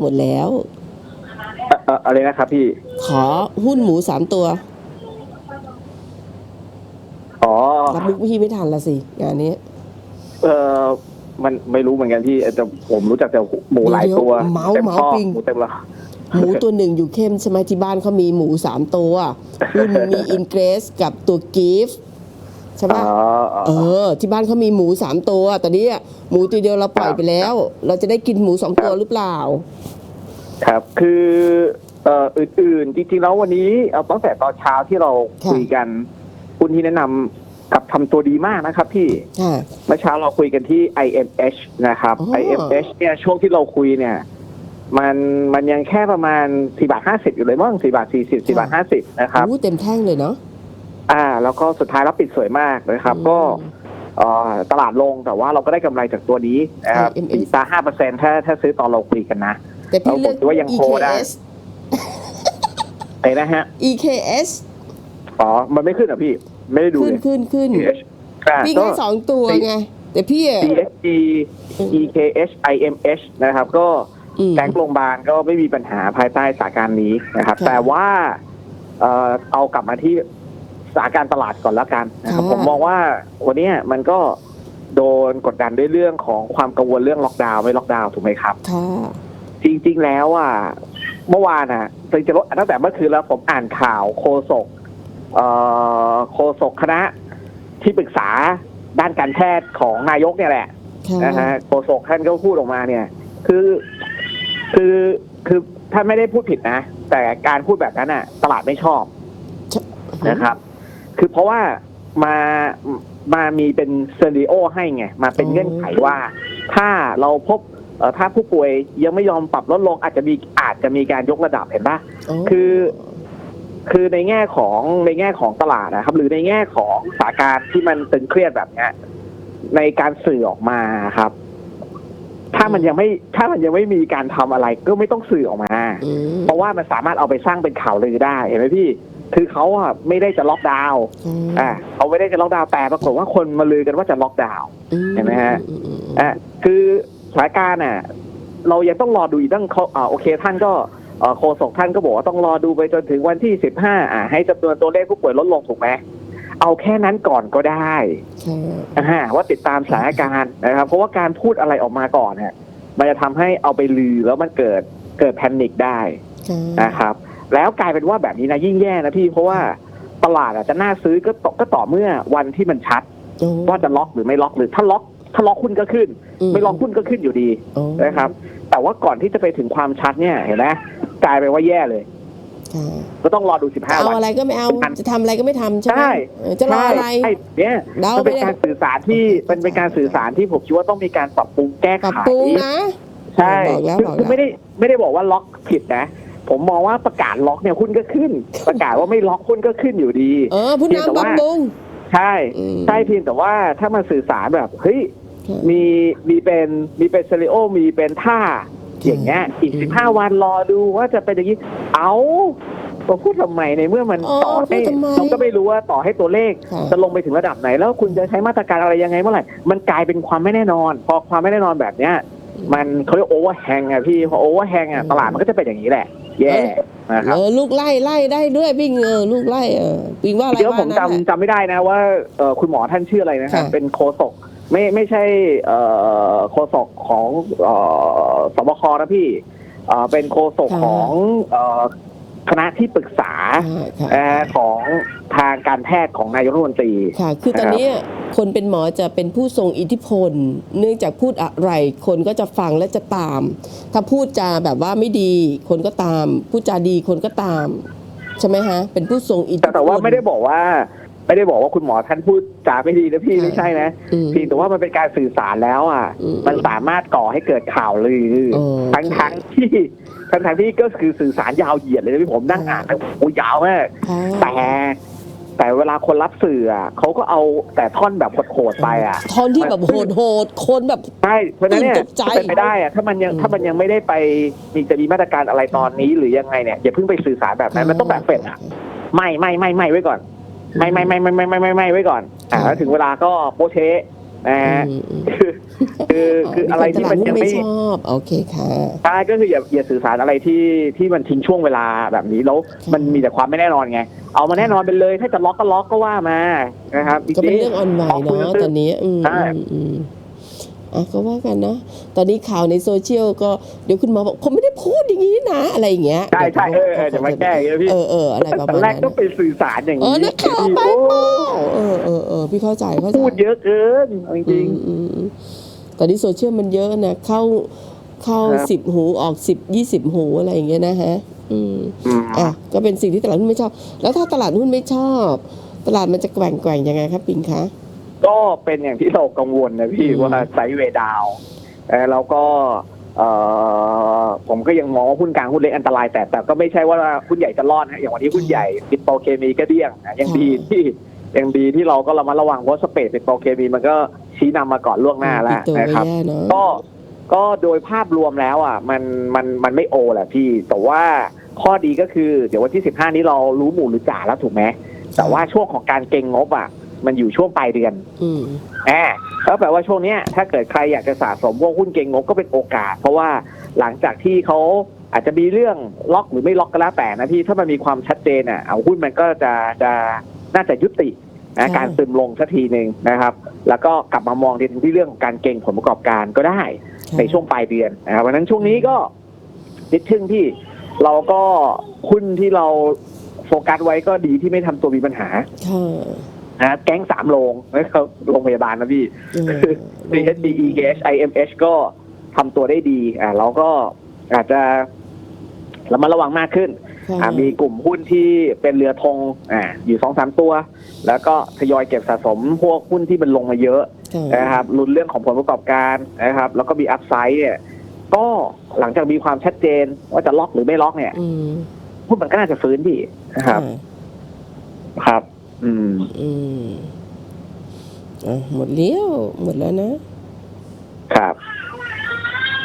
หมดแล้วเอ่อเอ่ออะไรนะครับพี่ ขอหุ้นหมูสามตัว อ๋อ รับมุกพี่ไม่ทันละสิงานนี้เออมันไม่รู้เหมือนกันพี่แต่ผมรู้จักแต่หมูหลายตัวเดี๋ยวเมาส์เต็มเมาส์ข้อปิง หมูเต็มละหมูตัวหนึ่งอยู่เข้มใช่ไหมที่บ้านเขามีหมูสามตัวหุ้นมีอินเกรสกับตัวกิฟต์ ใช่อ๋ปะออ๋อเออ ที่บ้านเขามีหมูสามตัวตอนนี้อะหมูตัวเดียวเราปล่อยไปแล้ว เราจะได้กินหมูสองตัวหรือเปล่า ครับคือเอ่ออื่นๆจริงๆแล้ววันนี้เอาตั้งแต่ตอนเช้าที่เราค่ะคุยกัน คุณที่แนะนำกับทำตัวดีมากนะครับพี่ ค่ะ เมื่อเช้าเราคุยกันที่ IMH นะครับ อ๋อ IMH เนี่ยช่วงที่เราคุยเนี่ย มันมันยังแค่ประมาณ4บาท50 อยู่เลยมั้ง4บาท40 4บาท50 นะครับ อู้เต็มแท่งเลยเนาะอ่า แล้วก็สุดท้ายแล้วปิดสวยมากนะครับอืมก็เอ่อตลาดลงแต่ว่าเราก็ได้กำไรจากตัวนี้นะครับ IMH ปีตาห้าเปอร์เซ็นถ้าถ้าซื้อตอนเราคุยกันนะแต่พี่เลือกเราบอกว่ายังโคได้ EKS ไอ้นะฮะ EKS อ๋อ มันไม่ขึ้นเหรอพี่ ไม่ได้ดูขึ้นเลยขึ้นขึ้น EH อ่าวิ่งก็ให้สองตัวไง แต่พี่อะ CSG EKH IMH นะครับ ก็อืมแบงก์โรงพยาบาลก็ไม่มีปัญหาภายใต้สถานการณ์นี้นะครับค่ะแต่ว่าเอ่อเอากลับมาที่ สถานการณ์ตลาดก่อนแล้วกันนะครับค่ะผมมองว่าวันเนี้ยมันก็โดนกดดันด้วยเรื่องของความกังวลเรื่องล็อกดาวน์ไม่ล็อกดาวน์ถูกไหมครับค่ะจริงๆแล้วอะเมื่อวานอะจริงๆตั้งแต่เมื่อคืนแล้วผมอ่านข่าวโคศกเอ่อโคศกคณะที่ปรึกษาด้านการแพทย์ของนายกเนี่ยแหละค่ะนะฮะโฆษกท่านก็พูดออกมาเนี่ย คือคือคือท่านไม่ได้พูดผิดนะ แต่การพูดแบบนั้นน่ะ ตลาดไม่ชอบนะครับ คือเพราะว่ามามามีเป็นเซนดิโอให้ไง มาเป็นเงื่อนไขว่า ถ้าเราพบเอ่อถ้าผู้ป่วยยังไม่ยอมปรับลดลงอาจจะมีอาจจะมีการยกระดับเห็นปะโคือ คือในแง่ของในแง่ของตลาดนะครับ หรือในแง่ของสถานการณ์ที่มันตึงเครียดแบบเนี้ยในการสื่อออกมาครับ ถ้ามันยังไม่ถ้ามันยังไม่มีการทำอะไรก็ไม่ต้องสื่อออกมาอืมเพราะว่ามันสามารถเอาไปสร้างเป็นข่าวลือได้เห็นไหมพี่ คือเขาอะไม่ได้จะล็อกดาวน์อ่าเขาไม่ได้จะล็อกดาวน์แต่ปรากฏว่าคนมาลือกันว่าจะล็อกดาวน์เห็นไหมฮะ อืมอืมอืมอะคือสถานการณ์น่ะเรายังต้องรอดูอีกตั้งเขาอ่าโอเคท่านก็เอ่อโฆษกท่านก็บอกว่าต้องรอดูไปจนถึงวันที่สิบห้าอ่าให้จำนวนตัวเลขผู้ป่วยลดลงถูกไหมเอาแค่นั้นก่อนก็ได้ค่ะอ่าว่าติดตามสถานการณ์นะครับ เพราะว่าการพูดอะไรออกมาก่อนเนี่ยมันจะทำให้เอาไปลือแล้วมันเกิดเกิดแพนิคได้ค่ะนะครับ แล้วกลายเป็นว่าแบบนี้นะยิ่งแย่นะพี่เพราะว่าตลาดอาจจะน่าซื้อก็ต่อก็ต่อเมื่อวันที่มันชัดโอ้ว่าจะล็อกหรือไม่ล็อกหรือถ้าล็อกถ้าล็อกหุ้นก็ขึ้น ไม่ล็อกหุ้นก็ขึ้นอยู่ดีโอ้นะครับ แต่ว่าก่อนที่จะไปถึงความชัดเนี่ยเห็นไหมกลายเป็นว่าแย่เลยค่ะก็ต้องรอดูจะ15เอาวันอะไรก็ไม่เอาจะทำอะไรก็ไม่ทำใช่ไหมใช่เออจะรออะไรใช่เนี่ยเดามันไม่เป็นได้การสื่อสารที่มันเป็นการสื่อสารที่ผมคิดว่าต้องมีการปรับปรุงแก้ปรับไขปรุงนะใช่บอกแล้วคือบอกแล้วคือไม่ได้ไม่ได้บอกว่าล็อกผิดนะ ผมมองว่าประกาศล็อกเนี่ยหุ้นก็ขึ้น ประกาศว่าไม่ล็อกหุ้นก็ขึ้นอยู่ดีเออผู้เพียงแต่นำปว่ารับปรุงใช่อืมใช่เพียงแต่ว่าถ้ามาสื่อสารแบบเฮ้ยค่ะมีมีเป็นมีเป็นเซริโอมีเป็นท่า อย่างเงี้ย อีกอืมสิบห้าวันรอดูว่าจะเป็นอย่างนี้ เอาเราพูดทำไมในเมื่อมันอ๋อต่อให้พูดทำไมเราก็ไม่รู้ว่าต่อให้ตัวเลขค่ะจะลงไปถึงระดับไหน แล้วคุณจะใช้มาตรการอะไรยังไงเมื่อไหร่มันกลายเป็นความไม่แน่นอน พอความไม่แน่นอนแบบเนี้ย มันเขาเรียกโอเวอร์แฮงอะพี่พอโอเวอร์แฮงอะตลาดมันก็จะเป็นอย่างนี้แหละ แย่นะครับเออลูกไล่ไล่ได้ด้วยวิ่งเออลูกไล่เออปิงว่าอะไรเดี๋ยวว่าผมนั่นแหละจำจำไม่ได้นะว่าเอ่อคุณหมอท่านชื่ออะไรนะครับค่ะเป็นโคศกไม่ไม่ใช่เอ่อโคศกของเอ่อสบคนะพี่เอ่อเป็นโคศกของเอ่อ คณะที่ปรึกษาค่ะค่ะเอ่อของทางการแพทย์ของนายกรัฐมนตรีค่ะ คือตอนนี้คนเป็นหมอจะเป็นผู้ทรงอิทธิพล เนื่องจากพูดอะไร คนก็จะฟังและจะตาม ถ้าพูดจาแบบว่าไม่ดี คนก็ตาม พูดจาดีคนก็ตาม ใช่ไหมฮะ เป็นผู้ทรงอิทธิพแต่ลแต่ว่าไม่ได้บอกว่า ไม่ได้บอกว่าคุณหมอท่านพูดจาไม่ดีนะพี่ค่ะไม่ใช่นะอืมเพียงแต่ว่ามันเป็นการสื่อสารแล้วอะอืมมันสามารถก่อให้เกิดข่าวลือโอทั้งเคทั้งที่ทั้งทั้งที่ก็คือสื่อสารยาวเหยียดเลยนะพี่ผมนั่งอ่านแล้วโอ้ยาวมากค่ะแต่แต่เวลาคนรับสื่ออะเขาก็เอาแต่ท่อนแบบโหดๆไปอะทอนที่แบบโหดโหดๆคนแบบใช่เพราะฉะนั้นเนี่ยตื่นตกใจเป็นไปได้อะถ้ามันยังอืมถ้ามันยังไม่ได้ไปมีจะมีมาตรการอะไรตอนนี้หรือยังไงเนี่ยอย่าเพิ่งไปสื่อสารแบบนั้นมันต้องแบบเป็ดอะไม่ไม่ไม่ไม่ไว้ก่อน ไม่ไม่ไม่ไม่ไม่ไม่ไม่ไม่ไว้ก่อน อ่าค่ะแล้วถึงเวลาก็โปเชะนะฮะอืมอืมคือคือคืออะไรที่มันยังไม่ไม่ชอบโอเคค่ะใช่ก็คืออย่าอย่าสื่อสารอะไรที่ที่มันทิ้งช่วงเวลาแบบนี้แล้วมันมีแต่ความไม่แน่นอนไง เอามาแน่นอนไปเลย ถ้าจะล็อกก็ล็อกก็ว่ามานะครับจก็เป็นริงเรื่องออนไหวขอบคุณเนาะนะตอนนี้อืมใช่ อืมอืมอะก็ว่ากันเนาะตอนนี้ข่าวในโซเชียลก็เดี๋ยวคุณหมอบอกผมไม่ได้พูดอย่างนี้นะอะไรอย่างเงี้ยใช่ใช่เออเออจะมาแก้อย่างเงี้ยพี่เออเอออะไรประแต่มาณแรกนั้นก็ไปสื่อสารอย่างเอนี้อนักข่าวไปโอ้เปล่าเออเออเออพี่เข้าใจเข้าใจพูดเยอะเกินจริงอืมอืมอืมตอนนี้โซเชียลมันเยอะนะเข้าเข้าครับสิบหูออกสิบยี่สิบหูอะไรอย่างเงี้ยนะฮะอืมๆอืมอะก็เป็นสิ่งที่ตลาดหุ้นไม่ชอบ แล้วถ้าตลาดหุ้นไม่ชอบ ตลาดมันจะแกว่งแกว่งยังไงครับปิงคะ ก็เป็นอย่างที่เรากังวลนะพี่อืม ว่าไซด์เวย์ดาวน์เออแล้วก็เออผมก็ยังมองว่าหุ้นกลางหุ้นเล็กอันตราย แต่แต่ก็ไม่ใช่ว่าหุ้นใหญ่จะรอดนะอย่างวันนี้หุ้นใหญ่ปิโตรเคมีก็เดี้ยงนะยังดีที่ยังดีที่เราก็ระมัดระวังเพราะสเปซปิโตรเคมีมันก็ชี้นำมาก่อนล่วงหน้าแล้วปิดตัวนะก็ครับ แย่เนาะก็ก็โดยภาพรวมแล้วอะมันมันมันไม่โอแหละพี่ แต่ว่าข้อดีก็คือ เดี๋ยววันที่สิบห้านี้เรารู้หมู่หรือจ่าแล้วถูกไหมแต่ว่าช่วงของการเก็งงบอะ มันอยู่ช่วงปลายเดือนอืมอ่าก็แปลว่าช่วงเนี้ยถ้าเกิดใครอยากจะสะสมพวกหุ้นเก็งงบก็เป็นโอกาส เพราะว่าหลังจากที่เขาอาจจะมีเรื่องล็อกหรือไม่ล็อกก็แล้วแต่นะพี่ถ้ามันมีความชัดเจนอะเอาหุ้นมันก็จะจะน่าจะยุตินะใช่การซึมลงสักทีหนึ่งนะครับ แล้วก็กลับมามองที่เรื่องของการเก็งผลประกอบการก็ได้ในช่วงปลายเดือนนะครับวันนั้นช่วงนี้ก็นิดทึ่งที่เราก็หุ้นที่เราโฟกัสไว้ก็ดีที่ไม่ทำตัวมีปัญหาค่ะ นะแก๊งสามโรงนะครับโรงพยาบาลนะพี่เออ CHD EGH IMH ก็ทำตัวได้ดี อ่าเราก็อาจจะระมัดระวังมากขึ้นค่ะอ่ามีกลุ่มหุ้นที่เป็นเรือธงอ่าอยู่สองสามตัว แล้วก็ทยอยเก็บสะสมพวกหุ้นที่มันลงมาเยอะค่ะนะครับลุ้นเรื่องของผลประกอบการนะครับ แล้วก็มีอัพไซด์เนี่ยก็หลังจากมีความชัดเจนว่าจะล็อกหรือไม่ล็อกเนี่ยอืมหุ้นมันก็น่าจะฟื้นดีนะครับะครับ อืม อืมอะหมดเลี้ยวหมดแล้วนะ ครับ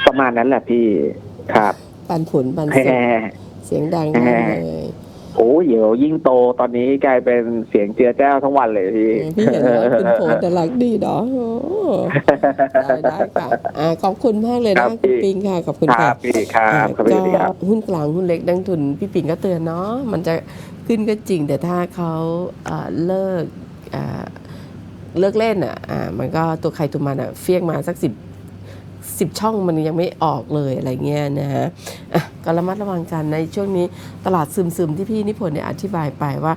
ประมาณนั้นแหละพี่ครับ ปันผลปันแหสุดมเสียงดังมากเลยโอ้เดี๋ยวยิ่งโตตอนนี้กลายเป็นเสียงเจือแจ้วทั้งวันเลยพี่เออพี่เห็นแล้วคุณโพสต์แต่รักดีเนาะโอ้ได้ได้ค่ะอ่าขอบคุณมากเลยครันะบพี่ คุณปิงค่ะขอบคุณคค่ะรับพี่ครับอ่าครับพี่สวัสดีครับก็หุ้นกลางหุ้นเล็กดังทุนพี่ปิ่นก็เตือนเนาะมันจะ ขึ้นก็จริง แต่ถ้าเขาเลิกเลิกเล่นอะมันก็ตัวใครตัวมันอะเฟี้ยงมาสักสิบสิบช่องมันยังไม่ออกเลยอะไรเงี้ยนะฮะอะก็ระมัดระวังกันในช่วงนี้ตลาดซึมๆที่พี่นิพนธ์เนี่ยอธิบายไปว่า